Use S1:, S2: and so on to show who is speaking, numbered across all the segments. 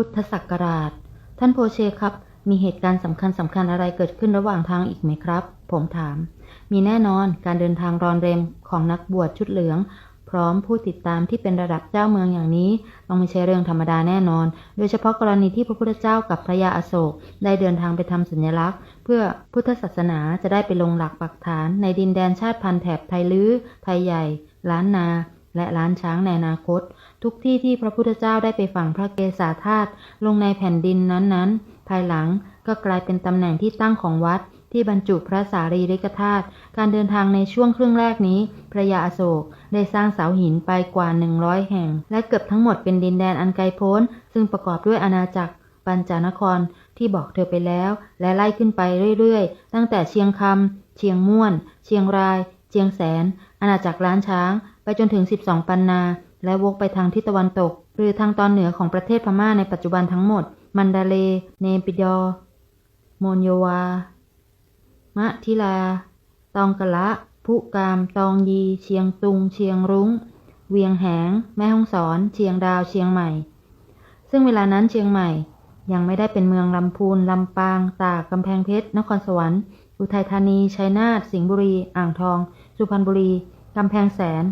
S1: พุทธศักราช ท่านโพเชครับ มีเหตุการณ์สำคัญสำคัญอะไรเกิดขึ้นระหว่างทางอีกไหมครับ ผมถาม มีแน่นอนการเดินทางรอนเรมของนักบวชชุดเหลือง พร้อมผู้ติดตามที่เป็นระดับเจ้าเมืองอย่างนี้ต้องไม่ใช่เรื่องธรรมดาแน่นอน โดยเฉพาะกรณีที่พระพุทธเจ้ากับพระยาอโศกได้เดินทางไปทำสัญลักษณ์ เพื่อพุทธศาสนาจะได้ไปลงหลักปักฐานในดินแดนชาติพันธุ์แถบไทยลื้อไทยใหญ่ ล้านนา และล้านช้างในอนาคต ทุกที่ที่พระพุทธเจ้าได้ไปฝังพระเกศาธาตุลงในแผ่นดินนั้นๆ ภายหลังก็กลายเป็นตำแหน่งที่ตั้งของวัดที่บรรจุพระสารีริกธาตุ การเดินทางในช่วงครึ่งแรกนี้ พระยาอโศกได้สร้างเสาหินไปกว่า 100 แห่ง และเกือบทั้งหมดเป็นดินแดนอันไกลโพ้น ซึ่งประกอบด้วยอาณาจักรปัญจานครที่บอกเธอไปแล้ว และไล่ขึ้นไปเรื่อยๆ ตั้งแต่เชียงคำเชียงม่วน เชียงราย เชียงแสน อาณาจักรล้านช้าง ไปจนถึง 12 ปันนา และวกไปทางทิศตะวันตก หรือทางตอนเหนือของประเทศพม่าในปัจจุบันทั้งหมด มันดาเล เนปิดอโมนโยวา มะทิลา ตองกะละ พุกาม ตองยี เชียงตุง เชียงรุง้ง เวียงแหง แม่ฮ่องสอน เชียงดาว เชียงใหม่ ซึ่งเวลานั้นเชียงใหม่ยังไม่ได้เป็นเมืองลำพูน ลำปาง ตาก กำแพงเพชร นครสวรรค์ อุทัยธานี ชัยนาท สิงห์บุรี อ่างทอง สุพรรณบุรี กำแพงแสน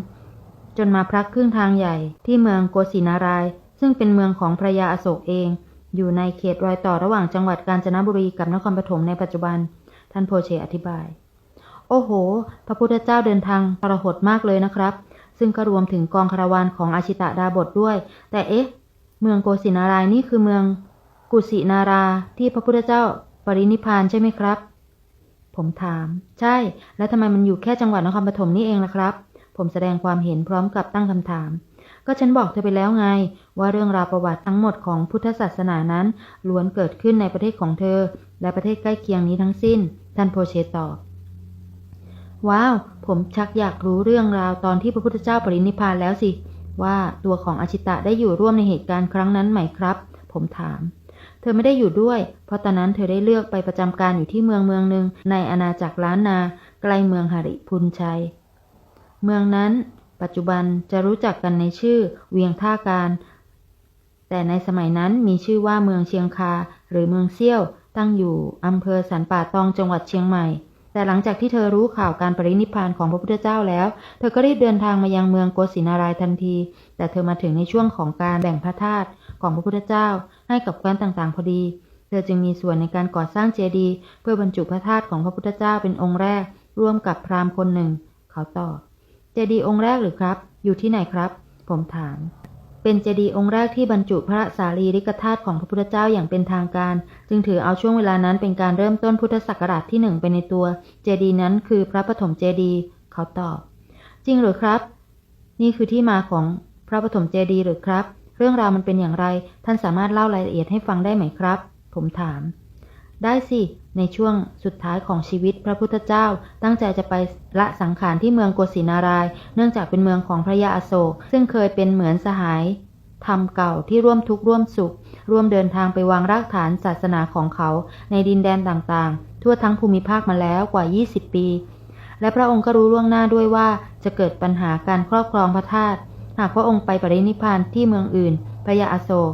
S1: จนมาพลักครึ่งทางใหญ่ที่เมืองโกสินาราย ซึ่งเป็นเมืองของพระยาอโศกเอง อยู่ในเขตรอยต่อระหว่างจังหวัดกาญจนบุรีกับนครปฐมในปัจจุบัน ท่านโพเชอธิบาย โอ้โห พระพุทธเจ้าเดินทางทรหดมากเลยนะครับ ซึ่งก็รวมถึงกองคาราวานของอาชิตะดาบทด้วย แต่เอ๊ะ เมืองโกสินารายนี่คือเมืองกุสินาราที่พระพุทธเจ้าปรินิพพานใช่ไหมครับ ผมถาม ใช่ แล้วทำไมมันอยู่แค่จังหวัดนครปฐมนี่เองล่ะครับ ผมแสดงความเห็นพร้อมกับตั้งคำถาม ก็ฉันบอกเธอไปแล้วไง ว่าเรื่องราวประวัติทั้งหมดของพุทธศาสนานั้นล้วนเกิดขึ้นในประเทศของเธอ และประเทศใกล้เคียงนี้ทั้งสิ้น ท่านโพเชตอบว้าว ผมชักอยากรู้เรื่องราวตอนที่พระพุทธเจ้าปรินิพพานแล้วสิ ว่าตัวของอาชิตะได้อยู่ร่วมในเหตุการณ์ครั้งนั้นไหมครับ ผมถาม เธอไม่ได้อยู่ด้วย เพราะตอนนั้นเธอได้เลือกไปประจำการอยู่ที่เมืองเมืองหนึ่งในอาณาจักรล้านนา ใกล้เมืองหริพุนชัย เมืองนั้น ปัจจุบันจะรู้จักกันในชื่อเวียงท่าการ แต่ในสมัยนั้นมีชื่อว่าเมืองเชียงคา หรือเมืองเซี่ยว ตั้งอยู่อำเภอสันป่าตองจังหวัดเชียงใหม่แต่หลังจากที่เธอรู้ข่าวการปรินิพพานของพระพุทธเจ้าแล้ว เธอก็รีบเดินทางมายังเมืองโกสินารายทันที แต่เธอมาถึงในช่วงของการแบ่งพระธาตุของพระพุทธเจ้า ให้กับแคว้นต่างๆ พอดี เธอจึงมีส่วนในการก่อสร้างเจดีย์เพื่อบรรจุพระธาตุของพระพุทธเจ้าเป็นองค์แรก ร่วมกับพราหมณ์คนหนึ่ง เขาตอบ เจดีย์องค์แรกหรือครับ อยู่ที่ไหนครับ ผมถาม เป็นเจดีย์องค์แรกที่บรรจุพระสารีริกธาตุของพระพุทธเจ้าอย่างเป็นทางการ จึงถือเอาช่วงเวลานั้นเป็นการเริ่มต้นพุทธศักราชที่หนึ่งไปในตัว เจดีย์นั้นคือพระปฐมเจดีย์เขาตอบ จริงหรือครับ นี่คือที่มาของพระปฐมเจดีย์หรือครับ เรื่องราวมันเป็นอย่างไร ท่านสามารถเล่ารายละเอียดให้ฟังได้ไหมครับ ผมถาม ได้สิ ในช่วงสุดท้ายของชีวิตพระพุทธเจ้า ตั้งใจจะไปละสังขารที่เมืองโกสินาราย เนื่องจากเป็นเมืองของพระยาอโศก ซึ่งเคยเป็นเหมือนสหายธรรมเก่าที่ร่วมทุกข์ร่วมสุข ร่วมเดินทางไปวางรากฐานศาสนาของเขา ในดินแดนต่างๆ ทั่วทั้งภูมิภาคมาแล้วกว่า 20 ปี และพระองค์ก็รู้ล่วงหน้าด้วยว่าจะเกิดปัญหาการครอบครองพระธาตุ หากพระองค์ไปปรินิพานที่เมืองอื่น พระยาอโศก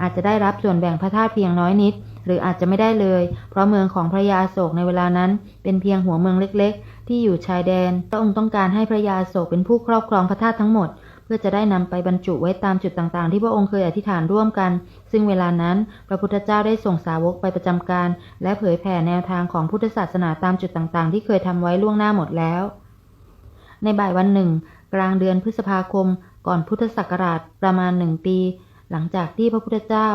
S1: อาจจะได้รับส่วนแบ่งพระธาตุเพียงน้อยนิด หรืออาจจะไม่ได้เลย เพราะเมืองของพระยาอโศกในเวลานั้น เป็นเพียงหัวเมืองเล็ก ๆ ที่อยู่ชายแดน พระองค์ต้องการให้พระยาอโศกเป็นผู้ครอบครองพระธาตุทั้งหมด เพื่อจะได้นำไปบรรจุไว้ตามจุดต่างๆ ที่พระองค์เคยอธิษฐานร่วมกัน ซึ่งเวลานั้น พระพุทธเจ้าได้ส่งสาวกไปประจำการ และเผยแผ่แนวทางของพุทธศาสนาตามจุดต่างๆ ที่เคยทำไว้ล่วงหน้าหมดแล้วในบ่ายวันหนึ่ง กลางเดือนพฤษภาคม ก่อนพุทธศักราชประมาณหนึ่งปี หลังจากที่พระพุทธเจ้า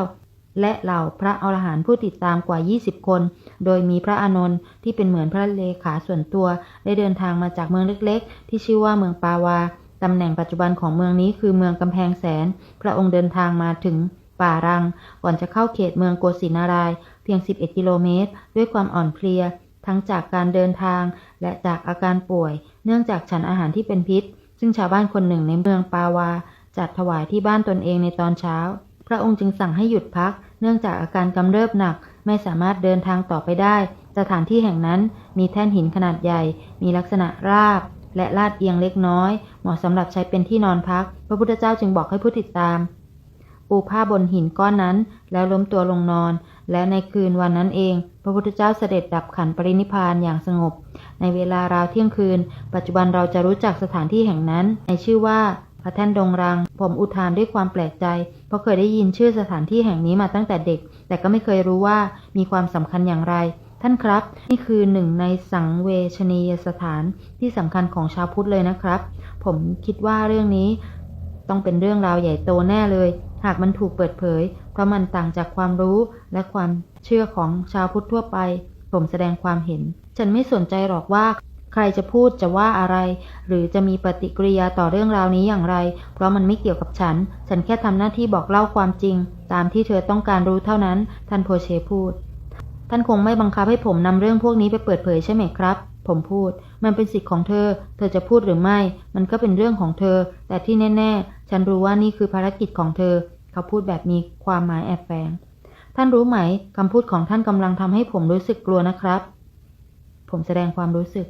S1: และเหล่าพระอรหันต์ผู้ติดตามกว่า 20 คน โดยมีพระอานนท์ที่เป็นเหมือนพระเลขาส่วนตัว ได้เดินทางมาจากเมืองเล็กๆ ที่ชื่อว่าเมืองปาวาตำแหน่งปัจจุบันของเมืองนี้คือเมืองกำแพงแสน พระองค์เดินทางมาถึงป่ารัง ก่อนจะเข้าเขตเมืองโกสินารายเพียง 11 กิโลเมตร ด้วยความอ่อนเพลีย ทั้งจากการเดินทางและจากอาการป่วย เนื่องจากฉันอาหารที่เป็นพิษ ซึ่งชาวบ้านคนหนึ่งในเมืองปาวา จัดถวายที่บ้านตนเองในตอนเช้า พระองค์จึงสั่งให้หยุดพัก เนื่องจากอาการกำเริบหนักไม่สามารถเดินทางต่อไปได้ สถานที่แห่งนั้นมีแท่นหินขนาดใหญ่ มีลักษณะราบ และลาดเอียงเล็กน้อย เหมาะสำหรับใช้เป็นที่นอนพัก พระพุทธเจ้าจึงบอกให้ผู้ติดตาม ปูผ้าบนหินก้อนนั้น แล้วล้มตัวลงนอน และในคืนวันนั้นเอง พระพุทธเจ้าเสด็จดับขันปรินิพานอย่างสงบ ในเวลาราวเที่ยงคืน ปัจจุบันเราจะรู้จักสถานที่แห่งนั้น ในชื่อว่าพระแท่นดงรัง ผมอุทานด้วยความแปลกใจ เพราะเคยได้ยินชื่อสถานที่แห่งนี้มาตั้งแต่เด็ก แต่ก็ไม่เคยรู้ว่ามีความสำคัญอย่างไร ท่านครับ นี่คือหนึ่งในสังเวชนียสถานที่สำคัญของชาวพุทธเลยนะครับ ผมคิดว่าเรื่องนี้ ต้องเป็นเรื่องราวใหญ่โตแน่เลย หากมันถูกเปิดเผย ราะมันต่างจากความรู้และความเชื่อของชาวพุทธทั่วไป ผมแสดงความเห็น ฉันไม่สนใจหรอกว่า ใครจะพูดจะว่าอะไร หรือจะมีปฏิกิริยาต่อเรื่องราวนี้อย่างไร เพราะมันไม่เกี่ยวกับฉัน ฉันแค่ทำหน้าที่บอกเล่าความจริง ตามที่เธอต้องการรู้เท่านั้น ท่านโพเชพูด ท่านคงไม่บังคับให้ผมนำเรื่องพวกนี้ไปเปิดเผยใช่ไหมครับ ผมพูด มันเป็นสิทธิ์ของเธอ เธอจะพูดหรือไม่ มันก็เป็นเรื่องของเธอ แต่ที่แน่ ๆ ฉันรู้ว่านี่คือภารกิจของเธอ เขาพูดแบบมีความหมายแอบแฝง ท่านรู้ไหมคำพูดของท่านกำลังทำให้ผมรู้สึกกลัวนะครับ ผมแสดงความรู้สึก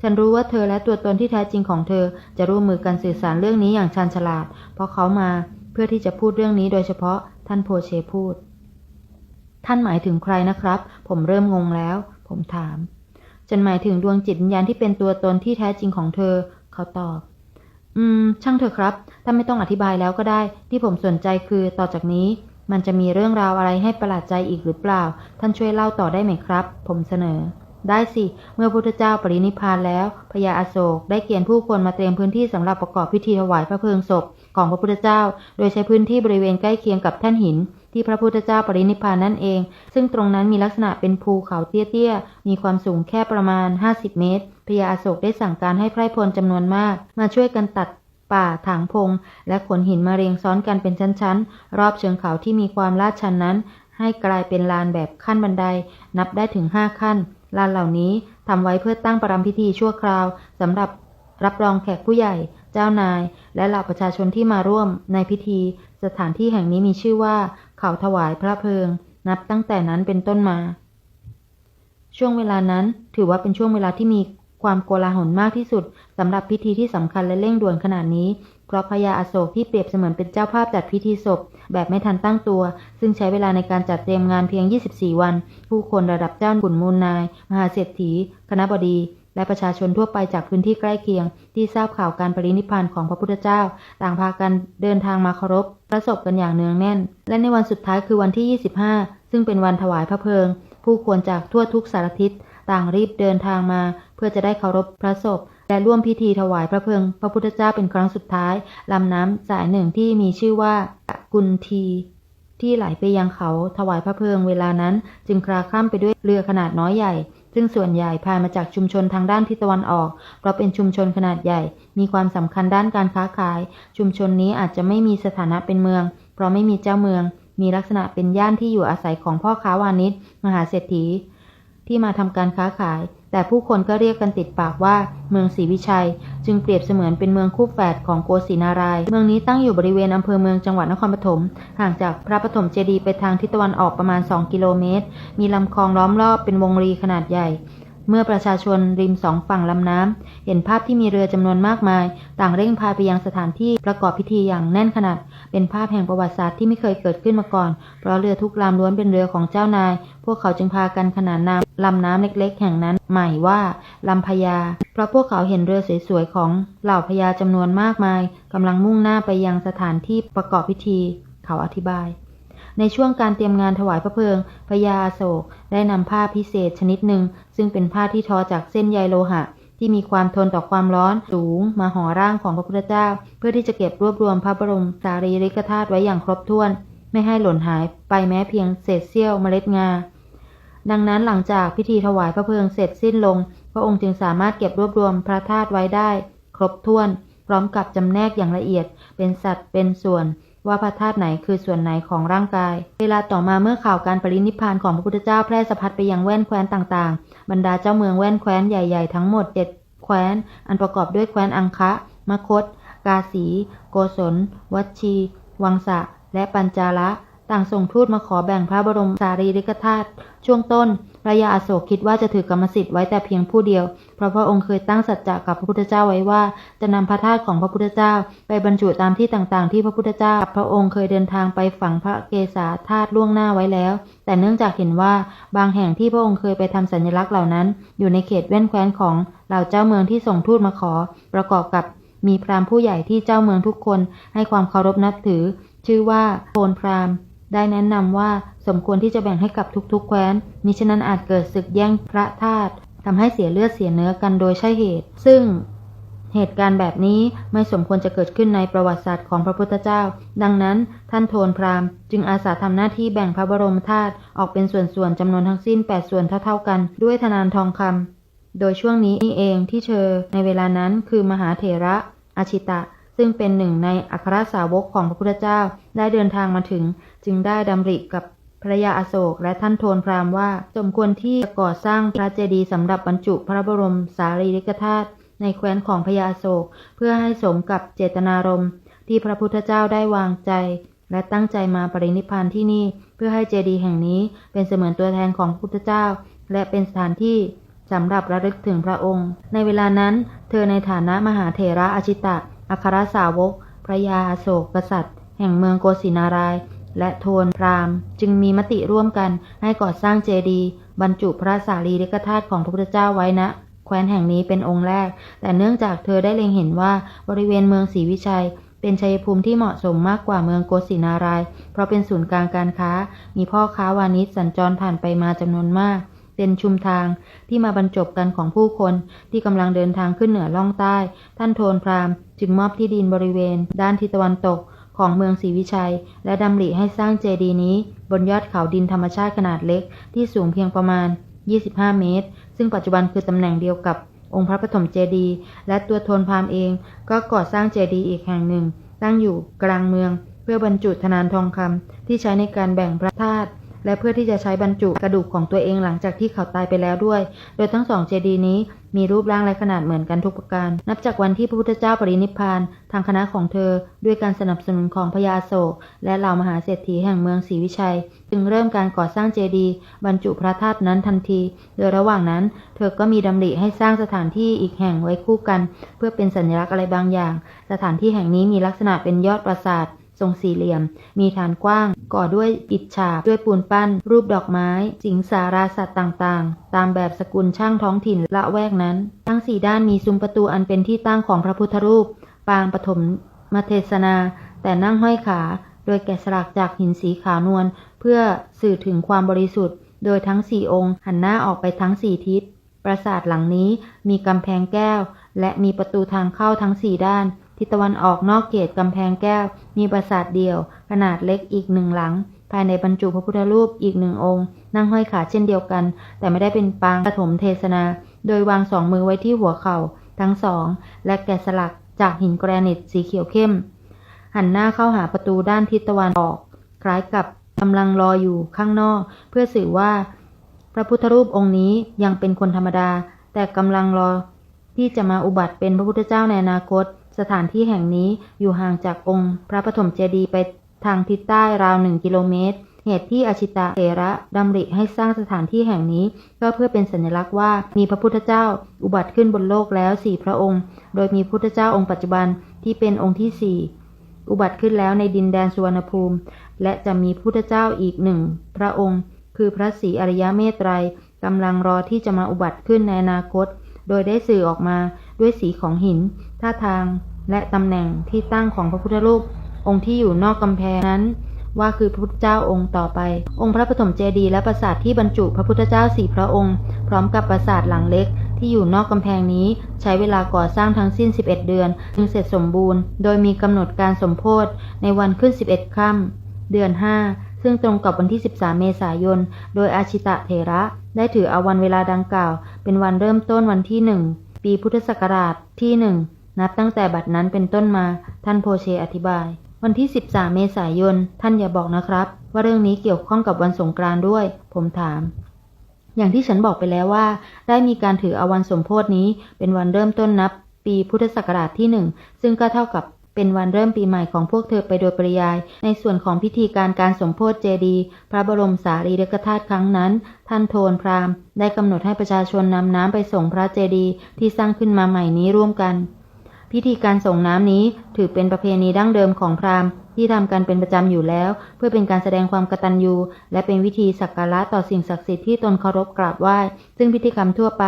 S1: ฉันรู้ว่าเธอและตัวตนที่แท้จริงของเธอจะร่วมมือกันสื่อสารเรื่องนี้อย่างชันฉลาด เพราะเขามาเพื่อที่จะพูดเรื่องนี้โดยเฉพาะท่านโพเชพูด ท่านหมายถึงใครนะครับ ผมเริ่มงงแล้ว ผมถาม ฉันหมายถึงดวงจิตวิญญาณที่เป็นตัวตนที่แท้จริงของเธอ เขาตอบ อืม ช่างเถอะครับท่านไม่ต้องอธิบายแล้วก็ได้ ที่ผมสนใจคือต่อจากนี้ มันจะมีเรื่องราวอะไรให้ประหลาดใจอีกหรือเปล่า ท่านช่วยเล่าต่อได้ไหมครับ ผมเสนอได้สิ เมื่อพุทธเจ้าปรินิพพานแล้วพญาอโศกได้เกียนผู้คนมาเตรียมพื้นที่สำหรับประกอบพิธีถวายพระเพลิงศพ ของพระพุทธเจ้า โดยใช้พื้นที่บริเวณใกล้เคียงกับแท่นหิน ที่พระพุทธเจ้าปรินิพพานนั่นเอง ซึ่งตรงนั้นมีลักษณะเป็นภูเขาเตี้ยๆ มีความสูงแค่ประมาณ 50 เมตร พญาอโศกได้สั่งการให้ไพร่พลจำนวนมาก มาช่วยกันตัดป่าถางพง และขนหินมาเรียงซ้อนกันเป็นชั้นๆ รอบเชิงเขาที่มีความลาดชันนั้น ให้กลายเป็นลานแบบขั้นบันได นับได้ถึง 5 ขั้น ลานเหล่านี้ทำไว้เพื่อตั้งประรำพิธีชั่วคราวสำหรับรับรองแขกผู้ใหญ่ เจ้านาย และเหล่าประชาชนที่มาร่วมในพิธี สถานที่แห่งนี้มีชื่อว่าเขาถวายพระเพลิง นับตั้งแต่นั้นเป็นต้นมา ช่วงเวลานั้นถือว่าเป็นช่วงเวลาที่มีความโกลาหลมากที่สุดสำหรับพิธีที่สำคัญและเร่งด่วนขนาดนี้เพราะพญาอโศกที่เปรียบเสมือนเป็นเจ้าภาพจัดพิธีศพ แบบไม่ทันตั้งตัว ซึ่งใช้เวลาในการจัดเตรียมงานเพียง 24 วัน ผู้คนระดับเจ้าขุนมูลนาย มหาเศรษฐี คณะบดี และประชาชนทั่วไปจากพื้นที่ใกล้เคียง ที่ทราบข่าวการปรินิพานของพระพุทธเจ้า ต่างพากันเดินทางมาเคารพพระศพกันอย่างเนืองแน่น และในวันสุดท้ายคือวันที่ 25 ซึ่งเป็นวันถวายพระเพลิง ผู้คนจากทั่วทุกสารทิศต่างรีบเดินทางมา เพื่อจะได้เคารพพระศพและร่วมพิธีถวายพระเพลิง พระพุทธเจ้าเป็นครั้งสุดท้ายลำน้ำสายหนึ่งที่มีชื่อว่ากุนทีที่ไหลไปยังเขาถวายพระเพลิงเวลานั้น จึงคลาคล่ำไปด้วยเรือขนาดน้อยใหญ่ ซึ่งส่วนใหญ่พายมาจากชุมชนทางด้านทิศตะวันออก เพราะเป็นชุมชนขนาดใหญ่ มีความสำคัญด้านการค้าขาย ชุมชนนี้อาจจะไม่มีสถานะเป็นเมือง เพราะไม่มีเจ้าเมือง มีลักษณะเป็นย่านที่อยู่อาศัยของพ่อค้าวานิชมหาเศรษฐี ที่มาทำการค้าขาย แต่ผู้คนก็เรียกกันติดปากว่า เมืองศรีวิชัย จึงเปรียบเสมือนเป็นเมืองคู่แฝดของโกศินาราย เมืองนี้ตั้งอยู่บริเวณอำเภอเมืองจังหวัดนครปฐม ห่างจากพระปฐมเจดีย์ไปทางทิศตะวันออกประมาณ 2 กิโลเมตร มีลำคลองล้อมรอบเป็นวงรีขนาดใหญ่ เมื่อประชาชนริมสองฝั่งลำน้ำ เห็นภาพที่มีเรือจำนวนมากมาย ต่างเร่งพายไปยังสถานที่ประกอบพิธีอย่างแน่นขนาด เป็นภาพแห่งประวัติศาสตร์ที่ไม่เคยเกิดขึ้นมาก่อน เพราะเรือทุกลำล้วนเป็นเรือของเจ้านาย พวกเขาจึงพากันขนานนามลำน้ำเล็กๆ แห่งนั้นใหม่ว่าลำพญา เพราะพวกเขาเห็นเรือสวยๆของเหล่าพญาจำนวนมากมายกำลังมุ่งหน้าไปยังสถานที่ประกอบพิธี เขาอธิบาย ในช่วงการเตรียมงานถวายพระเพลิงพญาโศกได้นำผ้าพิเศษชนิดหนึ่ง ซึ่งเป็นผ้าที่ทอจากเส้นใยโลหะ ที่มีความทนต่อความร้อนสูง มาห่อร่างของพระพุทธเจ้า เพื่อที่จะเก็บรวบรวมพระบรมสารีริกธาตุไว้อย่างครบถ้วน ไม่ให้หล่นหายไปแม้เพียงเศษเสี้ยวเมล็ดงา ดังนั้นหลังจากพิธีถวายพระเพลิงเสร็จสิ้นลง พระองค์จึงสามารถเก็บรวบรวมพระธาตุไว้ได้ ครบถ้วน พร้อมกับจำแนกอย่างละเอียด เป็นสัดเป็นส่วน ว่าพระธาตุไหนคือส่วนไหนของร่างกาย เวลาต่อมาเมื่อข่าวการปรินิพพานของพระพุทธเจ้าแพร่สะพัดไปยังแว่นแคว้นต่างๆ บรรดาเจ้าเมืองแว่นแคว้นใหญ่ๆทั้งหมดเจ็ดแคว้น อันประกอบด้วยแคว้นอังคะ มคต กาสี โกศล วัชี วังสะ และปัญจาละต่างส่งทูตมาขอแบ่งพระบรมสารีริกธาตุช่วงต้นพระยาอโศกคิดว่าจะถือกรรมสิทธิ์ไว้แต่เพียงผู้เดียว เพราะพระองค์เคยตั้งสัจจะกับพระพุทธเจ้าไว้ว่า จะนำพระธาตุของพระพุทธเจ้า ไปบรรจุตามที่ต่างๆ ที่พระพุทธเจ้ากับพระองค์เคยเดินทางไปฝังพระเกศาธาตุล่วงหน้าไว้แล้ว แต่เนื่องจากเห็นว่าบางแห่งที่พระองค์เคยไปทำสัญลักษณ์เหล่านั้น อยู่ในเขตแว่นแคว้นของเหล่าเจ้าเมืองที่ส่งทูตมาขอ ประกอบกับมีพราหมณ์ผู้ใหญ่ที่เจ้าเมืองทุกคนให้ความเคารพนับถือ ชื่อว่าโพนพราหมณ์ได้แนะนำว่าสมควรที่จะแบ่งให้กับทุกๆ แคว้นมิฉะนั้นอาจเกิดศึกแย่งพระธาตุ ทำให้เสียเลือดเสียเนื้อกันโดยใช่เหตุ ซึ่งเหตุการณ์แบบนี้ไม่สมควรจะเกิดขึ้นในประวัติศาสตร์ของพระพุทธเจ้า ดังนั้นท่านโทนพราหมณ์จึงอาสาทำหน้าที่แบ่งพระบรมธาตุออกเป็นส่วนๆจำนวนทั้งสิ้น 8 ส่วนเท่าๆกัน ด้วยธนานทองคำ โดยช่วงนี้นี่เองที่เธอในเวลานั้นคือมหาเถระอาชิตะ ซึ่งเป็นหนึ่งในอัครสาวกของพระพุทธเจ้าได้เดินทางมาถึง จึงได้ดำริกับ พระยาอโศกและท่านโทนพรามว่า สมควรที่จะก่อสร้างพระเจดีย์สำหรับบรรจุพระบรมสารีริกธาตุในแคว้นของพระยาอโศก เพื่อให้สมกับเจตนารมณ์ที่พระพุทธเจ้าได้วางใจ และตั้งใจมาปรินิพานที่นี่ เพื่อให้เจดีย์แห่งนี้เป็นเสมือนตัวแทนของพระพุทธเจ้า และเป็นสถานที่สำหรับระลึกถึงพระองค์ ในเวลานั้น เธอในฐานะมหาเถระอชิตะ อัครสาวก พระยาอโศกกษัตริย์ แห่งเมืองโกสินาราย และโทนพราหมณ์ จึงมีมติร่วมกันให้ก่อสร้างเจดีย์บรรจุพระสารีริกธาตุของพระพุทธเจ้าไว้ณแคว้นแห่งนี้เป็นองค์แรก แต่เนื่องจากเธอได้เล็งเห็นว่าบริเวณเมืองศรีวิชัย เป็นชัยภูมิที่เหมาะสมมากกว่าเมืองโกสินาราย เพราะเป็นศูนย์กลางการค้า มีพ่อค้าวานิชสัญจรผ่านไปมาจำนวนมาก เป็นชุมทางที่มาบรรจบกันของผู้คนที่กำลังเดินทางขึ้นเหนือล่องใต้ ท่านโทนพราหมณ์จึงมอบที่ดินบริเวณ ด้านทิศตะวันตก ของเมืองศรีวิชัย และดำริให้สร้างเจดีย์นี้ บนยอดเขาดินธรรมชาติขนาดเล็ก ที่สูงเพียงประมาณ 25 เมตร ซึ่งปัจจุบันคือตำแหน่งเดียวกับองค์พระปฐมเจดีย์และตัวโทนพามเอง ก็ก่อสร้างเจดีย์อีกแห่งหนึ่ง ตั้งอยู่กลางเมือง เพื่อบรรจุธนานทองคำที่ใช้ในการแบ่งพระธาตุ และเพื่อที่จะใช้บรรจุกระดูกของตัวเองหลังจากที่เขาตายไปแล้วด้วย โดยทั้งสองเจดีย์นี้มีรูปร่างและขนาดเหมือนกันทุกประการ นับจากวันที่พระพุทธเจ้าปรินิพพาน ทางคณะของเธอ ด้วยการสนับสนุนของพญาโศก และเหล่ามหาเศรษฐีแห่งเมืองศรีวิชัย จึงเริ่มการก่อสร้างเจดีย์บรรจุพระธาตุนั้นทันที โดยระหว่างนั้น เธอก็มีดำริให้สร้างสถานที่อีกแห่งไว้คู่กัน เพื่อเป็นสัญลักษณ์อะไรบางอย่าง สถานที่แห่งนี้มีลักษณะเป็นยอดปราสาท ทรงสี่เหลี่ยม มีฐานกว้าง ก่อด้วยอิฐฉาบ ด้วยปูนปั้น รูปดอกไม้ สิงสาราสัตว์ต่างๆ ตามแบบสกุลช่างท้องถิ่นละแวกนั้น ทั้งสี่ด้านมีซุ้มประตูอันเป็นที่ตั้งของพระพุทธรูป ปางปฐมมเทศนา แต่นั่งห้อยขา โดยแกะสลักจากหินสีขาวนวล เพื่อสื่อถึงความบริสุทธิ์ โดยทั้งสี่องค์ หันหน้าออกไปทั้งสี่ทิศ ปราสาทหลังนี้มีกำแพงแก้ว และมีประตูทางเข้าทั้งสี่ด้าน ทิศตะวันออกนอกเขตกำแพงแก้ว มีปราสาทเดียว ขนาดเล็กอีกหนึ่งหลัง ภายในบรรจุพระพุทธรูปอีกหนึ่งองค์ นั่งห้อยขาเช่นเดียวกัน แต่ไม่ได้เป็นปางปฐมเทศนา โดยวางสองมือไว้ที่หัวเข่า ทั้งสอง และแกะสลักจากหินแกรนิตสีเขียวเข้ม หันหน้าเข้าหาประตูด้านทิศตะวันออก คล้ายกับกำลังรออยู่ข้างนอก เพื่อสื่อว่า พระพุทธรูปองค์นี้ยังเป็นคนธรรมดา แต่กำลังรอที่จะมาอุบัติเป็นพระพุทธเจ้าในอนาคต สถานที่แห่งนี้อยู่ห่างจากองค์พระปฐมเจดีย์ไปทางทิศใต้ราวหนึ่งกิโลเมตร เหตุที่อาชิตะเถระดำริให้สร้างสถานที่แห่งนี้ ก็เพื่อเป็นสัญลักษณ์ว่ามีพระพุทธเจ้าอุบัติขึ้นบนโลกแล้วสี่พระองค์ โดยมีพุทธเจ้าองค์ปัจจุบันที่เป็นองค์ที่สี่อุบัติขึ้นแล้วในดินแดนสุวรรณภูมิ และจะมีพุทธเจ้าอีกหนึ่งพระองค์ คือพระศรีอริยเมตไตรยกำลังรอที่จะมาอุบัติขึ้นในอนาคต โดยได้สื่อออกมา ด้วยสีของหิน ท่าทาง และตำแหน่งที่ตั้งของพระพุทธรูป องค์ที่อยู่นอกกำแพงนั้น ว่าคือพระพุทธเจ้าองค์ต่อไป องค์พระปฐมเจดีย์และปราสาทที่บรรจุพระพุทธเจ้าสี่พระองค์ พร้อมกับปราสาทหลังเล็กที่อยู่นอกกำแพงนี้ใช้เวลาก่อสร้างทั้งสิ้น 11 เดือน จึงเสร็จสมบูรณ์ โดยมีกำหนดการสมโพธิในวันขึ้น 11 ค่ำเดือน 5 ซึ่งตรงกับวันที่ 13 เมษายน โดยอาชิตะเถระ ได้ถือเอาวันเวลาดังกล่าว เป็นวันเริ่มต้นวันที่หนึ่ง ปีพุทธศักราชที่หนึ่งนับตั้งแต่บัดนั้นเป็นต้นมา ท่านโพเชอธิบาย วันที่ 13 เมษายน ท่านอย่าบอกนะครับ ว่าเรื่องนี้เกี่ยวข้องกับวันสงกรานต์ด้วย ผมถาม อย่างที่ฉันบอกไปแล้วว่า ได้มีการถือเอาวันสมโพธนี้ เป็นวันเริ่มต้นนับ ปีพุทธศักราชที่หนึ่งซึ่งก็เท่ากับ เป็นวันเริ่มปีใหม่ของพวกเธอไปโดยปริยาย ในส่วนของพิธีการการสมโพธิเจดีย์พระบรมสารีริกธาตุครั้งนั้น ท่านโทนพราหมณ์ได้กำหนดให้ประชาชนนำน้ำไปส่งพระเจดีย์ที่สร้างขึ้นมาใหม่นี้ร่วมกัน พิธีการส่งน้ำนี้ถือเป็นประเพณีดั้งเดิมของพราหมณ์ที่ทำกันเป็นประจำอยู่แล้ว เพื่อเป็นการแสดงความกตัญญู และเป็นวิธีสักการะต่อสิ่งศักดิ์สิทธิ์ที่ตนเคารพกราบไหว้ ซึ่งพิธีกรรมทั่วไป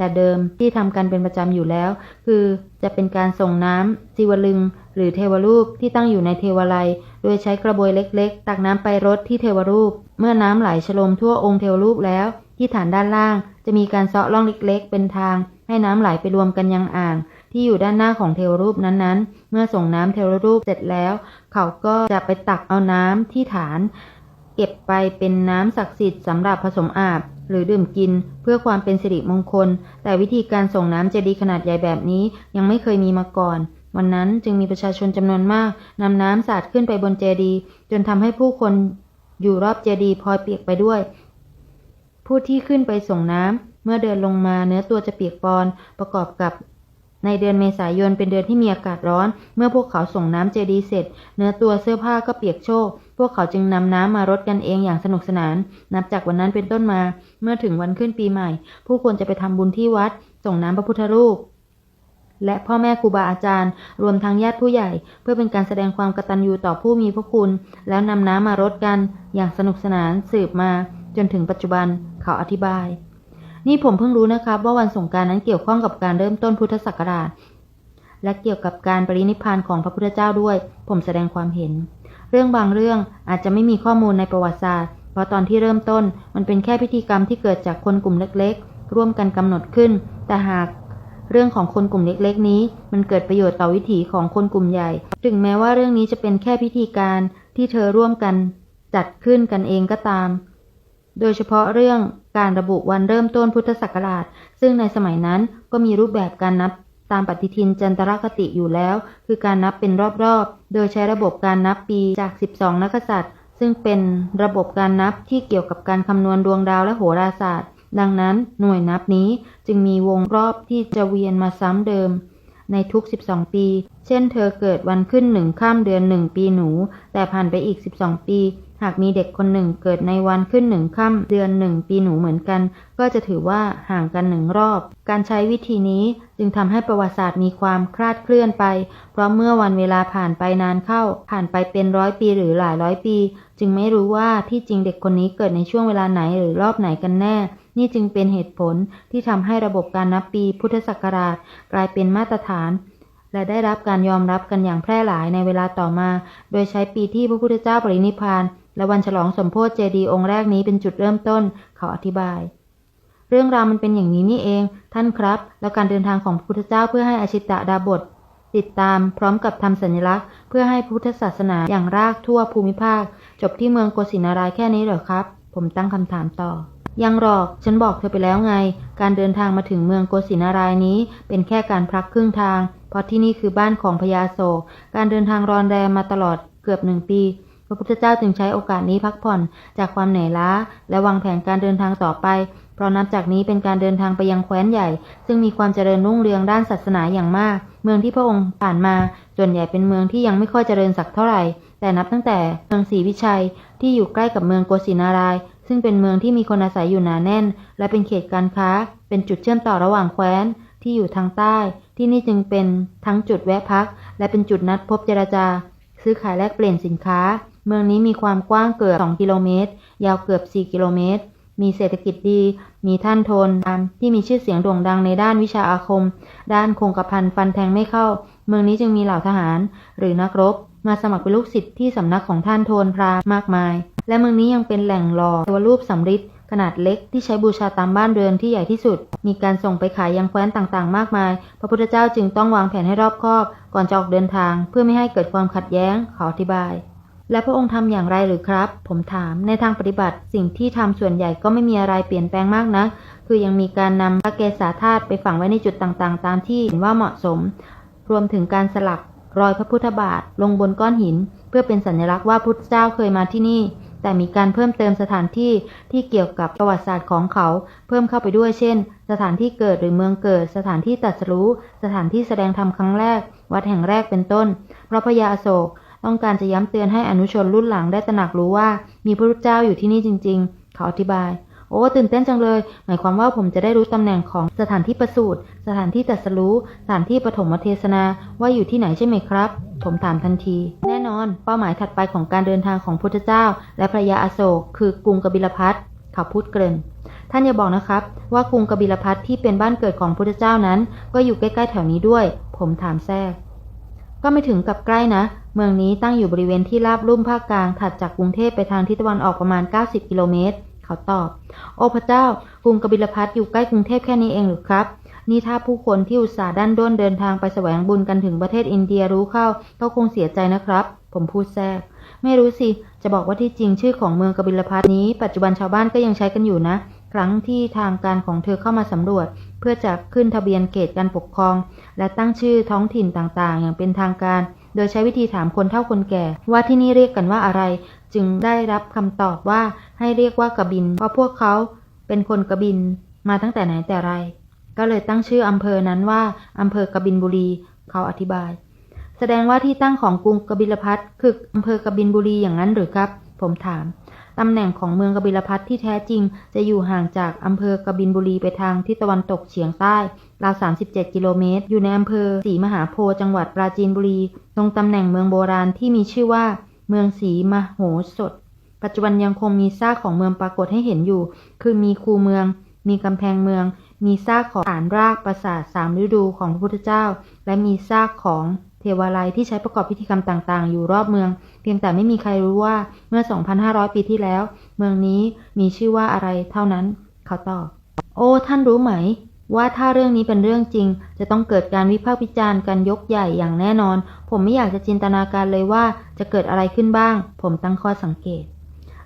S1: แต่เดิมที่ทำกันเป็นประจำอยู่แล้ว คือจะเป็นการส่งน้ำจิวลึง หรือเทวรูปที่ตั้งอยู่ในเทวาลัยโดยใช้กระบวยเล็กๆ ตักน้ำไปรดที่เทวรูป เมื่อน้ำไหลฉลมทั่วองค์เทวรูปแล้ว ที่ฐานด้านล่าง จะมีการเซาะร่องเล็กๆ เป็นทาง ให้น้ำไหลไปรวมกันยังอ่าง ที่อยู่ด้านหน้าของเทวรูปนั้นๆ เมื่อส่งน้ำเทวรูปเสร็จแล้ว เขาก็จะไปตักเอาน้ำที่ฐาน เก็บไปเป็นน้ำศักดิ์สิทธิ์สำหรับผสมอาบ หรือดื่มกินเพื่อความเป็นสิริมงคล แต่วิธีการส่งน้ำเจดีย์ขนาดใหญ่แบบนี้ยังไม่เคยมีมาก่อน วันนั้นจึงมีประชาชนจำนวนมากนำน้ำสาดขึ้นไปบนเจดีย์จนทำให้ผู้คนอยู่รอบเจดีย์พลอยเปียกไปด้วย ผู้ที่ขึ้นไปส่งน้ำเมื่อเดินลงมาเนื้อตัวจะเปียกปอนประกอบกับ ในเดือนเมษายนเป็นเดือนที่มีอากาศร้อน เมื่อพวกเขาส่งน้ำเจดีเสร็จ เนื้อตัวเสื้อผ้าก็เปียกโชก พวกเขาจึงนำน้ำมารดกันเองอย่างสนุกสนาน นับจากวันนั้นเป็นต้นมา เมื่อถึงวันขึ้นปีใหม่ ผู้คนจะไปทำบุญที่วัด ส่งน้ำพระพุทธรูป และพ่อแม่ครูบาอาจารย์ รวมทั้งญาติผู้ใหญ่ เพื่อเป็นการแสดงความกตัญญูต่อผู้มีพระคุณ แล้วนำน้ำมารดกัน อย่างสนุกสนานสืบมา จนถึงปัจจุบัน เขาอธิบาย นี่ผมเพิ่งรู้นะครับ ว่าวันสงการนั้นเกี่ยวข้องกับการเริ่มต้นพุทธศักราช และเกี่ยวกับการปรินิพพานของพระพุทธเจ้าด้วย ผมแสดงความเห็น เรื่องบางเรื่องอาจจะไม่มีข้อมูลในประวัติศาสตร์ เพราะตอนที่เริ่มต้นมันเป็นแค่พิธีกรรมที่เกิดจากคนกลุ่มเล็ก ๆ ร่วมกันกำหนดขึ้น แต่หากเรื่องของคนกลุ่มเล็กๆ นี้ มันเกิดประโยชน์ต่อวิถีของคนกลุ่มใหญ่ ถึงแม้ว่าเรื่องนี้จะเป็นแค่พิธีการที่เธอร่วมกันจัดขึ้นกันเองก็ตาม โดยเฉพาะเรื่อง การระบุวันเริ่มต้นพุทธศักราช ซึ่งในสมัยนั้นก็มีรูปแบบการนับตามปฏิทินจันทรคติอยู่แล้ว คือการนับเป็นรอบๆ โดยใช้ระบบการนับปีจาก 12 นักษัตริย์ ซึ่งเป็นระบบการนับที่เกี่ยวกับการคำนวณดวงดาวและโหราศาสตร์ ดังนั้นหน่วยนับนี้จึงมีวงรอบที่จะเวียนมาซ้ำเดิม ในทุก 12 ปี เช่น เธอเกิดวันขึ้นหนึ่งข้ามเดือนหนึ่งปีหนู แต่ผ่านไปอีก 12 ปี หากมีเด็กคนหนึ่งเกิดในวันขึ้นหนึ่งค่ำเดือนหนึ่งปีหนูเหมือนกัน ก็จะถือว่าห่างกันหนึ่งรอบ การใช้วิธีนี้จึงทำให้ประวัติศาสตร์มีความคลาดเคลื่อนไป เพราะเมื่อวันเวลาผ่านไปนานเข้า ผ่านไปเป็นร้อยปีหรือหลายร้อยปี จึงไม่รู้ว่าที่จริงเด็กคนนี้เกิดในช่วงเวลาไหนหรือรอบไหนกันแน่ นี่จึงเป็นเหตุผลที่ทำให้ระบบการนับปีพุทธศักราช กลายเป็นมาตรฐานและได้รับการยอมรับกันอย่างแพร่หลายในเวลาต่อมา โดยใช้ปีที่พระพุทธเจ้าปรินิพพาน และวันฉลองสมโพธิเจดีย์องค์แรกนี้เป็นจุดเริ่มต้นเขาอธิบาย เรื่องราวมันเป็นอย่างนี้นี่เอง ท่านครับ แล้วการเดินทางของพระพุทธเจ้าเพื่อให้อชิตะดาบท ติดตามพร้อมกับทำสัญลักษณ์ เพื่อให้พุทธศาสนาอย่างรากทั่วภูมิภาค จบที่เมืองโกสินารายแค่นี้เหรอครับ ผมตั้งคำถามต่อยังหรอก ฉันบอกเธอไปแล้วไง การเดินทางมาถึงเมืองโกสินารายนี้ เป็นแค่การพักครึ่งทาง เพราะที่นี่คือบ้านของพญาโศก การเดินทางรอนแรมมาตลอดเกือบหนึ่งปี ระพุทธเจ้าจึงใช้โอกาสนี้พักผ่อนจากความเหนื่อยล้า และวางแผนการเดินทางต่อไป เพราะนับจากนี้เป็นการเดินทางไปยังแคว้นใหญ่ ซึ่งมีความเจริญรุ่งเรืองด้านศาสนาอย่างมาก เมืองที่พระองค์ผ่านมาส่วนใหญ่เป็นเมืองที่ยังไม่ค่อยเจริญสักเท่าไหร่ แต่นับตั้งแต่เมืองศรีวิชัยที่อยู่ใกล้กับเมืองโกสินาราย ซึ่งเป็นเมืองที่มีคนอาศัยอยู่หนาแน่น และเป็นเขตการค้า เป็นจุดเชื่อมต่อระหว่างแคว้นที่อยู่ทางใต้ ที่นี่จึงเป็นทั้งจุดแวะพัก และเป็นจุดนัดพบเจรจา ซื้อขายแลกเปลี่ยนสินค้า เมืองนี้มีความกว้างเกือบ 2 กิโลเมตร ยาวเกือบ 4 กิโลเมตร มีเศรษฐกิจดี มีท่านโทนตามที่มีชื่อเสียงโด่งดังในด้านวิชาอาคม ด้านคงกระพันฟันแทงไม่เข้า เมืองนี้จึงมีเหล่าทหาร หรือนักรบ มาสมัครเป็นลูกศิษย์ที่สำนักของท่านโทนพรามมากมาย และเมืองนี้ยังเป็นแหล่งหล่อเทวรูปสำริดขนาดเล็กที่ใช้บูชาตามบ้านเรือนที่ใหญ่ที่สุด มีการส่งไปขายยังแคว้นต่างๆ มากมาย พระพุทธเจ้าจึงต้องวางแผนให้รอบคอบ ก่อนจะออกเดินทาง เพื่อไม่ให้เกิดความขัดแย้งขาอธิบาย และพระองค์ทำอย่างไรหรือครับ ผมถาม ในทางปฏิบัติสิ่งที่ทำส่วนใหญ่ก็ไม่มีอะไรเปลี่ยนแปลงมากนะ คือยังมีการนำพระเกศาธาตุไปฝังไว้ในจุดต่างๆ ตามที่เห็นว่าเหมาะสม รวมถึงการสลักรอยพระพุทธบาทลงบนก้อนหิน เพื่อเป็นสัญลักษณ์ว่าพุทธเจ้าเคยมาที่นี่ แต่มีการเพิ่มเติมสถานที่ที่เกี่ยวกับประวัติศาสตร์ของเขา เพิ่มเข้าไปด้วยเช่น สถานที่เกิดหรือเมืองเกิด สถานที่ตรัสรู้ สถานที่แสดงธรรมครั้งแรก วัดแห่งแรกเป็นต้นเพราะพญาโศก ต้องการจะย้ำเตือนให้อนุชนรุ่นหลังได้ตระหนักรู้ว่า มีพระพุทธเจ้าอยู่ที่นี่จริง ๆ เขาอธิบาย โอ้ตื่นเต้นจังเลย หมายความว่าผมจะได้รู้ตำแหน่งของสถานที่ประสูติสถานที่ตรัสรู้สถานที่ปฐมเทศนาว่าอยู่ที่ไหนใช่ไหมครับ ผมถามทันที แน่นอน เป้าหมายถัดไปของการเดินทางของพุทธเจ้า และพระยาอโศกคือกรุงกบิลพัทเขาพูดเกริ่นท่านอย่าบอกนะครับ ว่ากรุงกบิลพัทที่เป็นบ้านเกิดของพุทธเจ้านั้น ก็อยู่ใกล้ๆแถวนี้ด้วย ผมถามแทรก ก็ไม่ถึงกับใกล้นะ เมืองนี้ตั้งอยู่บริเวณที่ราบลุ่มภาคกลางถัดจากกรุงเทพไปทางทิศตะวันออกประมาณ 90 กิโลเมตร เขาตอบ โอ้พระเจ้า กรุงกบิลพัทอยู่ใกล้กรุงเทพแค่นี้เองหรือครับ นี่ถ้าผู้คนที่อุตส่าห์ด้านด้นเดินทางไปแสวงบุญกันถึงประเทศอินเดียรู้เข้า ก็คงเสียใจนะครับ ผมพูดแทรก ไม่รู้สิ จะบอกว่าที่จริงชื่อของเมืองกบิลพัทนี้ ปัจจุบันชาวบ้านก็ยังใช้กันอยู่นะ ครั้งที่ทางการของเธอเข้ามาสำรวจ เพื่อจะขึ้นทะเบียนเขตการปกครอง และตั้งชื่อท้องถิ่นต่างๆ อย่างเป็นทางการ โดยใช้วิธีถามคนเฒ่าคนแก่ ว่าที่นี่เรียกกันว่าอะไร จึงได้รับคำตอบว่าให้เรียกว่ากบิน เพราะพวกเขาเป็นคนกบินมาตั้งแต่ไหนแต่ไร ก็เลยตั้งชื่ออำเภอนั้นว่าอำเภอกบินบุรี เขาอธิบาย แสดงว่าที่ตั้งของกรุงกบิลพัทคืออำเภอกบินบุรีอย่างนั้นหรือครับ ผมถามตำแหน่งของเมืองกบิลพัทที่แท้จริง จะอยู่ห่างจากอำเภอกบินบุรีไปทางทิศตะวันตกเฉียงใต้ ราว 37 กิโลเมตร อยู่ในอำเภอศรีมหาโพธิ์จังหวัดปราจีนบุรี ตรงตำแหน่งเมืองโบราณที่มีชื่อว่า เมืองศรีมโหสถ ปัจจุบันยังคงมีซากของเมืองปรากฏให้เห็นอยู่ คือมีคูเมือง มีกำแพงเมือง มีซากของฐานรากปราสาทสามฤดูของพระพุทธเจ้า และมีซากของเทวาลัยที่ใช้ประกอบพิธีกรรมต่างๆ อยู่รอบเมือง เพียงแต่ไม่มีใครรู้ว่าเมื่อ 2,500 ปีที่แล้ว เมืองนี้มีชื่อว่าอะไรเท่านั้น เขาตอบ โอ้ ท่านรู้ไหม ว่าถ้าเรื่องนี้เป็นเรื่องจริง จะต้องเกิดการวิพากษ์วิจารณ์กันยกใหญ่อย่างแน่นอน ผมไม่อยากจะจินตนาการเลยว่าจะเกิดอะไรขึ้นบ้าง ผมตั้งข้อสังเกต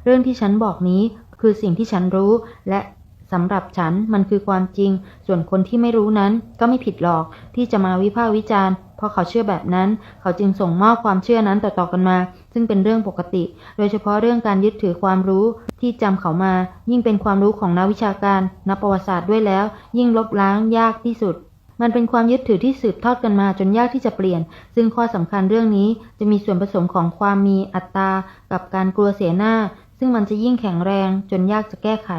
S1: เรื่องที่ฉันบอกนี้คือสิ่งที่ฉันรู้ และสำหรับฉันมันคือความจริง ส่วนคนที่ไม่รู้นั้นก็ไม่ผิดหรอกที่จะมาวิพากษ์วิจารณ์เพราะเขาเชื่อแบบนั้น เขาจึงส่งมอบความเชื่อนั้นต่อๆกันมา ซึ่งเป็นเรื่องปกติ โดยเฉพาะเรื่องการยึดถือความรู้ ที่จำเขามา ยิ่งเป็นความรู้ของนักวิชาการ นักประวัติศาสตร์ด้วยแล้ว ยิ่งลบล้างยากที่สุด มันเป็นความยึดถือที่สืบทอดกันมาจนยากที่จะเปลี่ยน ซึ่งข้อสำคัญเรื่องนี้จะมีส่วนผสมของความมีอัตตา กับการกลัวเสียหน้า ซึ่งมันจะยิ่งแข็งแรงจนยากจะแก้ไข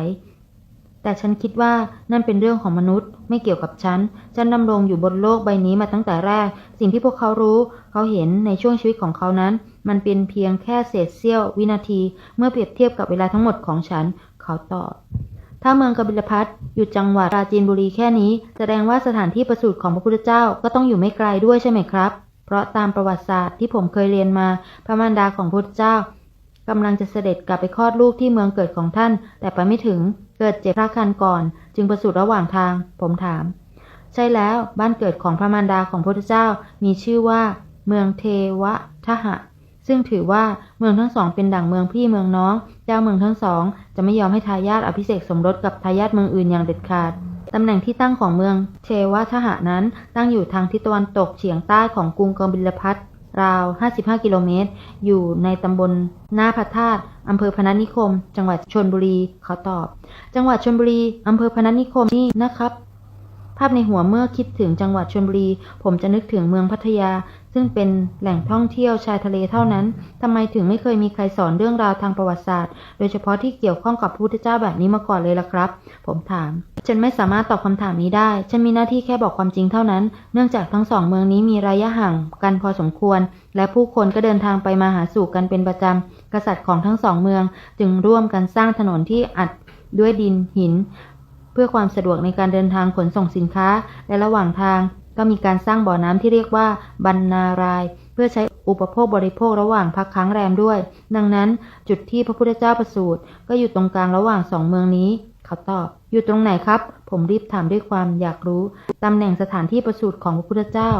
S1: แต่ฉันคิดว่านั่นเป็นเรื่องของมนุษย์ ไม่เกี่ยวกับฉัน ฉันดำรงอยู่บนโลกใบนี้มาตั้งแต่แรก สิ่งที่พวกเขารู้ เขาเห็นในช่วงชีวิตของเขานั้น มันเป็นเพียงแค่เศษเสี้ยววินาที เมื่อเปรียบเทียบกับเวลาทั้งหมดของฉัน เขาตอบ ถ้าเมืองกบิลพัทอยู่จังหวัดปราจีนบุรีแค่นี้ แสดงว่าสถานที่ประสูติของพระพุทธเจ้าก็ต้องอยู่ไม่ไกลด้วยใช่ไหมครับ เพราะตามประวัติศาสตร์ที่ผมเคยเรียนมา พระมารดาของพระพุทธเจ้ากำลังจะเสด็จกลับไปคลอดลูกที่เมืองเกิดของท่าน แต่ไปไม่ถึง เกิดเจ็บพระคันก่อน จึงประสูติระหว่างทาง ผมถาม ใช่แล้วบ้านเกิดของพระมารดาของพระพุทธเจ้ามีชื่อว่า เมืองเทวทหะ ซึ่งถือว่าเมืองทั้งสองเป็นดั่งเมืองพี่เมืองน้อง เจ้าเมืองทั้งสอง จะไม่ยอมให้ทายาทอภิเษกสมรสกับทายาทเมืองอื่นอย่างเด็ดขาดตำแหน่งที่ตั้งของเมืองเทวทหะนั้นตั้งอยู่ทางทิศตะวันตกเฉียงใต้ของกรุงกบิลพัทราว 55 กิโลเมตร อยู่ในตำบลหน้าพระธาตุอำเภอพนัสนิคม จังหวัดชนบุรี เขาตอบ จังหวัดชนบุรีอำเภอพนัสนิคมนี่นะครับ ภาพในหัวเมื่อคิดถึงจังหวัดชลบุรี ผมจะนึกถึงเมืองพัทยา ซึ่งเป็นแหล่งท่องเที่ยวชายทะเลเท่านั้นทำไมถึงไม่เคยมีใครสอนเรื่องราวทางประวัติศาสตร์ โดยเฉพาะที่เกี่ยวข้องกับพระพุทธเจ้าแบบนี้มาก่อนเลยล่ะครับ ผมถาม ฉันไม่สามารถตอบคำถามนี้ได้ ฉันมีหน้าที่แค่บอกความจริงเท่านั้น เนื่องจากทั้งสองเมืองนี้มีระยะห่างกันพอสมควร และผู้คนก็เดินทางไปมาหาสู่กันเป็นประจำกษัตริย์ของทั้งสองเมือง จึงร่วมกันสร้างถนนที่อัดด้วยดินหิน เพื่อความสะดวกในการเดินทางขนส่งสินค้า และระหว่างทาง ก็มีการสร้างบ่อน้ำที่เรียกว่าบรรณาราย เพื่อใช้อุปโภคบริโภคระหว่างพักค้างแรมด้วย ดังนั้นจุดที่พระพุทธเจ้าประสูติก็อยู่ตรงกลางระหว่างสองเมืองนี้ เขาตอบ อยู่ตรงไหนครับ ผมรีบถามด้วยความอยากรู้ตำแหน่งสถานที่ประสูติของพระพุทธเจ้า